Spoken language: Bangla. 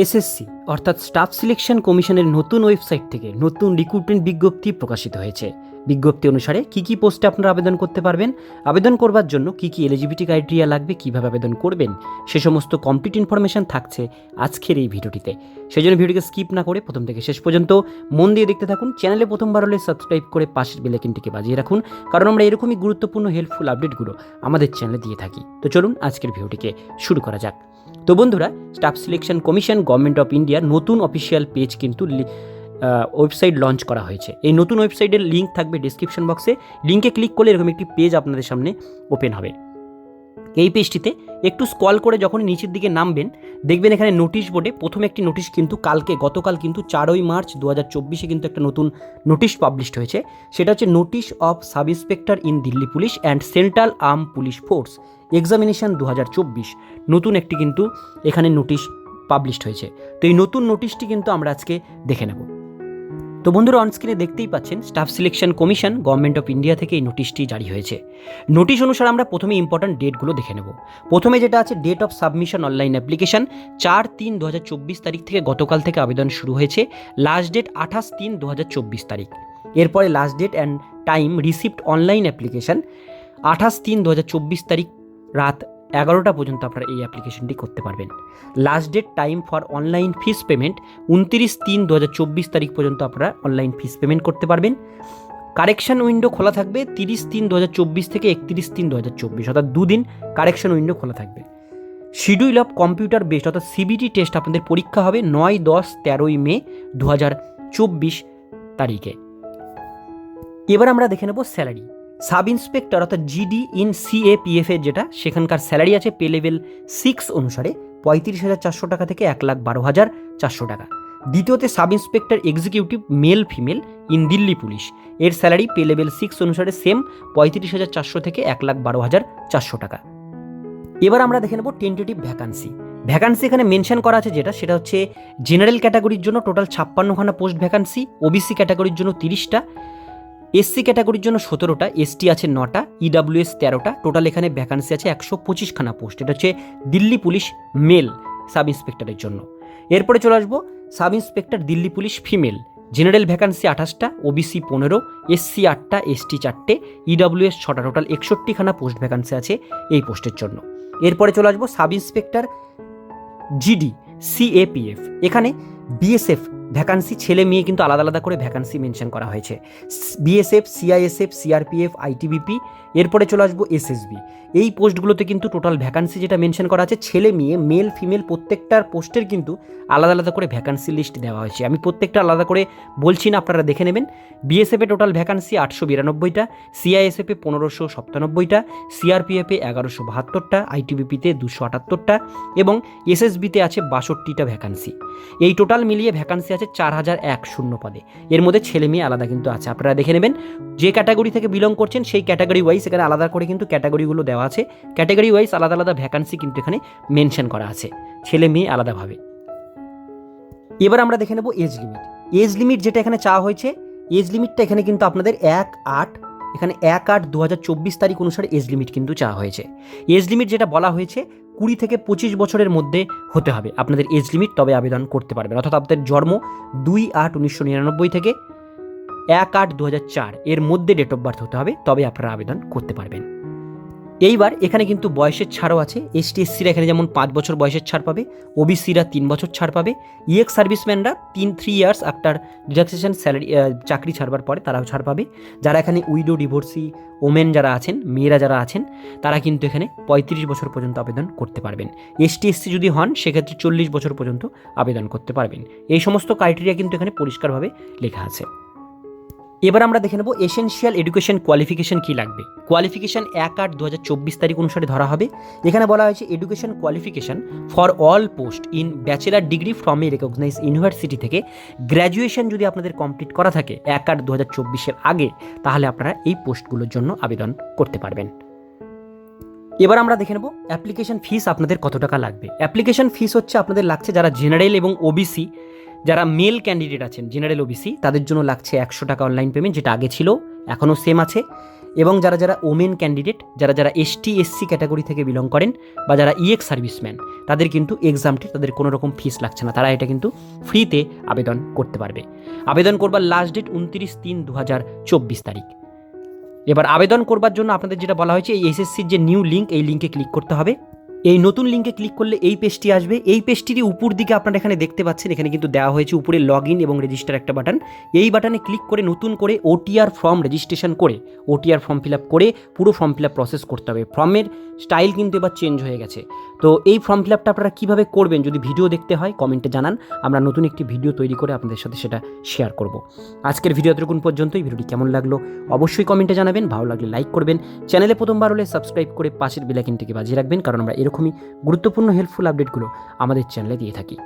esse é sim. অর্থাৎ স্টাফ সিলেকশন কমিশনের নতুন ওয়েবসাইট থেকে নতুন রিক্রুটমেন্ট বিজ্ঞপ্তি প্রকাশিত হয়েছে। বিজ্ঞপ্তি অনুসারে কি কি পোস্টে আপনারা আবেদন করতে পারবেন, আবেদন করবার জন্য কি কি এলিজিবিলিটি ক্রাইটেরিয়া লাগবে, কীভাবে আবেদন করবেন, সে সমস্ত কমপ্লিট ইনফরমেশন থাকছে আজকের এই ভিডিওটিতে। সেই জন্য ভিডিওকে স্কিপ না করে প্রথম থেকে শেষ পর্যন্ত মন দিয়ে দেখতে থাকুন চ্যানেলে প্রথমবার হলে সাবস্ক্রাইব করে পাশের বেলাইকিনটিকে বাজিয়ে রাখুন, কারণ আমরা এরকমই গুরুত্বপূর্ণ হেল্পফুল আপডেটগুলো আমাদের চ্যানেলে দিয়ে থাকি। তো চলুন আজকের ভিডিওটিকে শুরু করা যাক। তো বন্ধুরা staff selection commission government of ইন্ডিয়ার নতুন অফিসিয়াল পেজ কিন্তু ওয়েবসাইট লঞ্চ করা হয়েছে। এই নতুন ওয়েবসাইটের লিঙ্ক থাকবে ডিসক্রিপশন বক্সে লিঙ্কে ক্লিক করলে এরকম একটি পেজ আপনাদের সামনে ওপেন হবে। এই পেজটিতে একটু স্কল করে যখনই নিচের দিকে নামবেন, দেখবেন এখানে নোটিশ বোর্ডে প্রথম একটি নোটিশ কিন্তু কালকে, গতকাল কিন্তু চারই মার্চ দু হাজার চব্বিশে কিন্তু একটা নতুন নোটিশ পাবলিশড হয়েছে। সেটা হচ্ছে notice of sub inspector in Delhi police and central arm police force examination দু হাজার চব্বিশ। নতুন একটি কিন্তু এখানে নোটিশ পাবলিশড হয়েছে। তো এই নতুন নোটিশটি কিন্তু আমরা আজকে দেখে নেব। তো বন্ধুরা অনস্ক্রিনে দেখতেই পাচ্ছেন staff selection commission government of India থেকে এই নোটিশটি জারি হয়েছে। নোটিশ অনুসারে আমরা প্রথমে ইম্পর্ট্যান্ট ডেটগুলো দেখে নেব। প্রথমে যেটা আছে date of submission online application চার তিন দু তারিখ থেকে গতকাল থেকে আবেদন শুরু হয়েছে। লাস্ট ডেট আঠাশ তিন দু তারিখ। এরপরে last date and time receipt online application আঠাশ তিন দু তারিখ রাত এগারোটা পর্যন্ত আপনারা এই অ্যাপ্লিকেশনটি করতে পারবেন। Last date time for online fees payment উনত্রিশ তিন দু তারিখ পর্যন্ত আপনারা অনলাইন ফিস পেমেন্ট করতে পারবেন। কারেকশন উইন্ডো খোলা থাকবে তিরিশ তিন দু থেকে একত্রিশ তিন দু হাজার চব্বিশ, অর্থাৎ দুদিন কারেকশন উইন্ডো খোলা থাকবে। শিডিউল অফ কম্পিউটার বেসড অর্থাৎ সিবিটি টেস্ট আপনাদের পরীক্ষা হবে নয় দশ তেরোই মে দু হাজার চব্বিশ তারিখে। এবার আমরা দেখে নেব স্যালারি সাব ইন্সপেক্টর অর্থাৎ জিডি ইন সিএপিএফ এর যেটা, সেখানকার স্যালারি আছে পে লেভেল সিক্স অনুসারে পঁয়ত্রিশ হাজার চারশো টাকা থেকে এক লাখ বারো হাজার চারশো টাকা। দ্বিতীয়তে sub inspector executive male female in Delhi police এর স্যালারি পে লেভেল সিক্স অনুসারে সেম পঁয়ত্রিশ হাজার চারশো থেকে এক লাখ বারো হাজার চারশো টাকা। এবার আমরা দেখে নেব টেন্টেটিভ ভ্যাকান্সি ভ্যাকান্সি এখানে মেনশন করা আছে যেটা, সেটা হচ্ছে জেনারেল ক্যাটাগরির জন্য টোটাল ছাপ্পান্নখানা পোস্ট ভ্যাকান্সি ওবিসি ক্যাটাগরির জন্য তিরিশটা। এসসি ক্যাটাগরির জন্য সতেরোটা, এসটি আছে নটা ইডাব্লিউএস তেরোটা, টোটাল এখানে ভ্যাকান্সি আছে একশো পঁচিশখানা পোস্ট এটা হচ্ছে দিল্লি পুলিশ মেল সাব ইন্সপেক্টরের জন্য। এরপরে চলে আসব sub inspector Delhi police female general vacancy আঠাশটা ওবিসি পনেরো এসসি আটটা এসটি চারটে ইডাব্লিউএস ছটা টোটাল একষট্টিখানা পোস্ট ভ্যাকান্সি আছে এই পোস্টের জন্য। এরপরে চলে আসব সাব ইন্সপেক্টর জিডি সিএপিএফ এখানে বিএসএফ ভ্যাকান্সি ছেলে মেয়ে কিন্তু আলাদা আলাদা করে ভ্যাকান্সি মেনশন করা হয়েছে। বিএসএফ, সিআইএসএফ, সিআরপিএফ, আইটিবিপি, এরপরে চলে আসব এসএসবি। এই পোস্টগুলোতে কিন্তু টোটাল ভ্যাকান্সি যেটা মেনশন করা আছে, ছেলে মেয়ে মেল ফিমেল প্রত্যেকটার পোস্টের কিন্তু আলাদা আলাদা করে ভ্যাকান্সি লিস্ট দেওয়া হয়েছে। আমি প্রত্যেকটা আলাদা করে বলছি না, আপনারা দেখে নেবেন। বিএসএফে টোটাল ভ্যাকান্সি আটশো বিরানব্বইটা, সিআইএসএফে পনেরোশো সপ্তানব্বইটা, সিআরপিএফে এগারোশো বাহাত্তরটা, আইটিবিপিতে দুশো আটাত্তরটা এবং এসএসবিতে আছে বাষট্টিটা ভ্যাকান্সি এই টোটাল মিলিয়ে ভ্যাকান্সি আছে চার হাজার এক শূন্য পদে। এর মধ্যে ছেলে মেয়ে আলাদা কিন্তু আছে। আপনারা দেখে নেবেন, যে ক্যাটাগরি থেকে বিলং করছেন, সেই ক্যাটাগরি ওয়াইজ এখানে আলাদা করে কিন্তু ক্যাটাগরিগুলো দেওয়া আছে। ক্যাটাগরি ওয়াইজ আলাদা আলাদা ভ্যাকান্সি কিন্তু এখানে মেনশন করা আছে। ছেলে মেয়ে আলাদাভাবে। এবার আমরা দেখে নেব এজ লিমিট এজ লিমিট যেটা এখানে চাওয়া হয়েছে এজ লিমিটটা এখানে কিন্তু আপনাদের এক আট, এখানে এক আট দু হাজার চব্বিশ তারিখ অনুসারে এজ লিমিট কিন্তু চাওয়া হয়েছে। এজ লিমিট যেটা বলা হয়েছে কুড়ি থেকে পঁচিশ বছরের মধ্যে হতে হবে। আপনাদের এজ লিমিট তবে আবেদন করতে পারবেন। অর্থাৎ আপনাদের জন্ম দুই আট উনিশশো নিরানব্বই থেকে এক আট দু চার। এর মধ্যে ডেট অফ বার্থ হতে হবে, তবে আপনারা আবেদন করতে পারবেন। এইবার এখানে কিন্তু বয়সের ছাড়ও আছে। এসটি এসসিরা এখানে যেমন পাঁচ বছর বয়সের ছাড় পাবে ওবিসিরা তিন বছর ছাড় পাবে। ইএক্স সার্ভিসম্যানরা তিন three years after relaxation salary চাকরি ছাড়বার পরে তারাও ছাড় পাবে। যারা এখানে উইডো ডিভোর্সি ওমেন যারা আছেন, মেয়েরা যারা আছেন, তারা কিন্তু এখানে পঁয়ত্রিশ বছর পর্যন্ত আবেদন করতে পারবেন। এসটি এসসি যদি হন, সেক্ষেত্রে চল্লিশ বছর পর্যন্ত আবেদন করতে পারবেন। এই সমস্ত ক্রাইটেরিয়া কিন্তু এখানে পরিষ্কারভাবে লেখা আছে। এবার আমরা দেখে নেব এসেনশিয়াল এডুকেশন কোয়ালিফিকেশন কী লাগবে। কোয়ালিফিকেশন এক আট দু হাজার চব্বিশ তারিখ অনুসারে ধরা হবে। এখানে বলা হয়েছে education qualification for all post in bachelor degree from a recognise university থেকে গ্র্যাজুয়েশন যদি আপনাদের কমপ্লিট করা থাকে এক আট দু হাজার আগে, তাহলে আপনারা এই পোস্টগুলোর জন্য আবেদন করতে পারবেন। এবার আমরা দেখে নেব অ্যাপ্লিকেশন ফিস আপনাদের কত টাকা লাগবে। অ্যাপ্লিকেশন ফিস হচ্ছে আপনাদের লাগছে যারা জেনারেল এবং ওবিসি যারা মেল ক্যান্ডিডেট আছেন, জেনারেল ওবিসি, তাদের জন্য লাগছে একশো টাকা অনলাইন পেমেন্ট, যেটা আগে ছিল, এখনও সেম আছে। এবং যারা যারা ওমেন ক্যান্ডিডেট, যারা যারা এসটি এসসি ক্যাটাগরি থেকে বিলং করেন, বা যারা ইএক্স সার্ভিসম্যান, তাদের কিন্তু এক্সামটি তাদের কোনো রকম ফিস লাগছে না। তারা এটা কিন্তু ফ্রিতে আবেদন করতে পারবে। আবেদন করবার লাস্ট ডেট উনত্রিশ তিন দু হাজার চব্বিশ তারিখ। এবার আবেদন করবার জন্য আপনাদের যেটা বলা হয়েছে, এই এসএসসির যে নিউ লিঙ্ক এই লিঙ্কে ক্লিক করতে হবে। এই নতুন লিঙ্কে ক্লিক করলে এই পেজটি আসবে। এই পেজটিরই উপর দিকে আপনারা এখানে দেখতে পাচ্ছেন, এখানে কিন্তু দেওয়া হয়েছে উপরে লগ ইন এবং রেজিস্টার একটা বাটন এই বাটনে ক্লিক করে নতুন করে ওটিআর ফর্ম রেজিস্ট্রেশন করে ওটিআর ফর্ম ফিল আপ করে পুরো ফর্ম ফিল আপ প্রসেস করতে হবে। ফর্মের স্টাইল কিন্তু এবার চেঞ্জ হয়ে গেছে। তো এই ফর্ম ফিল আপটা আপনারা কীভাবে করবেন যদি ভিডিও দেখতে হয় কমেন্টে জানান। আমরা নতুন একটি ভিডিও তৈরি করে আপনাদের সাথে সেটা শেয়ার করব। আজকের ভিডিও এতটুকুন পর্যন্ত এই ভিডিওটি কেমন লাগল অবশ্যই কমেন্টে জানাবেন। ভালো লাগলে লাইক করবেন। চ্যানেলে প্রথমবার হলে সাবস্ক্রাইব করে পাশের বেলাইকিনটিকে বাজিয়ে রাখবেন, কারণ আমরা এরকমই গুরুত্বপূর্ণ হেল্পফুল আপডেটগুলো আমাদের চ্যানেলে দিয়ে থাকি।